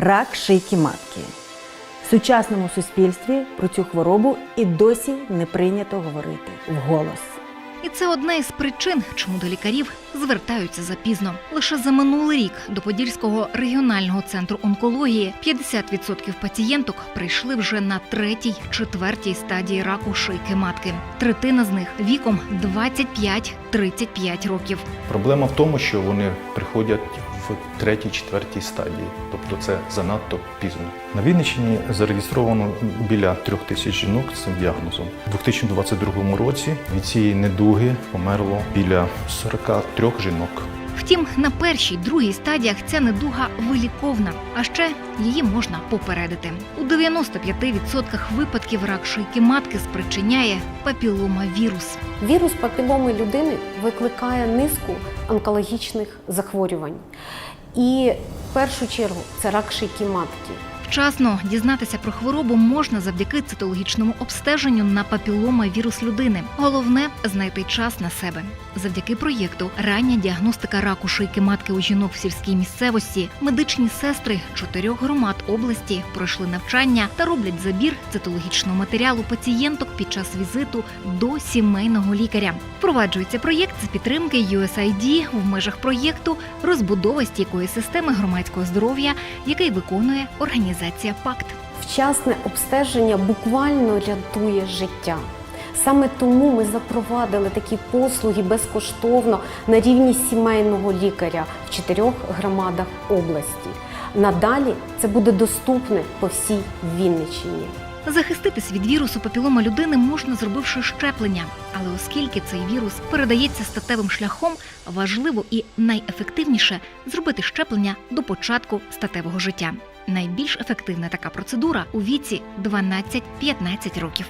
рак шийки матки. В сучасному суспільстві про цю хворобу і досі не прийнято говорити вголос. І це одна із причин, чому до лікарів звертаються запізно. Лише за минулий рік до Подільського регіонального центру онкології 50% пацієнток прийшли вже на третій, четвертій стадії раку шийки матки. Третина з них віком 25-35 років. Проблема в тому, що вони приходять в третій, четвертій стадії, тобто це занадто пізно. На Вінниччині зареєстровано біля трьох тисяч жінок з цим діагнозом. У 2022 році від цієї недуги померло біля 43 жінок. Втім, на першій, другій стадіях ця недуга виліковна, а ще її можна попередити. У 95% випадків рак шийки матки спричиняє папіломавірус. Вірус папіломи людини викликає низку онкологічних захворювань. І в першу чергу це рак шийки матки. Вчасно дізнатися про хворобу можна завдяки цитологічному обстеженню на папіломавірус людини. Головне знайти час на себе. Завдяки проєкту Рання діагностика раку шийки матки у жінок в сільській місцевості медичні сестри чотирьох громад області пройшли навчання та роблять забір цитологічного матеріалу пацієнток під час візиту до сімейного лікаря. Впроваджується проєкт з підтримки USAID в межах проєкту розбудова стійкої системи громадського здоров'я, який виконує організація ПАКТ. Вчасне обстеження буквально рятує життя. Саме тому ми запровадили такі послуги безкоштовно на рівні сімейного лікаря в чотирьох громадах області. Надалі це буде доступне по всій Вінниччині. Захиститись від вірусу папілома людини можна, зробивши щеплення. Але оскільки цей вірус передається статевим шляхом, важливо і найефективніше зробити щеплення до початку статевого життя. Найбільш ефективна така процедура у віці 12-15 років.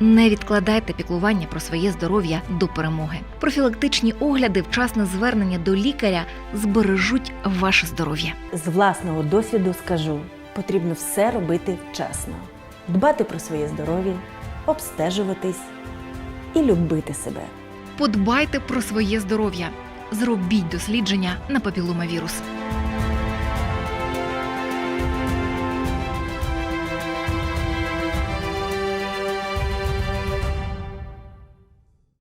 Не відкладайте піклування про своє здоров'я до перемоги. Профілактичні огляди, вчасне звернення до лікаря збережуть ваше здоров'я. З власного досвіду скажу: потрібно все робити вчасно, дбати про своє здоров'я, обстежуватись і любити себе. Подбайте про своє здоров'я. Зробіть дослідження на папіломавірус.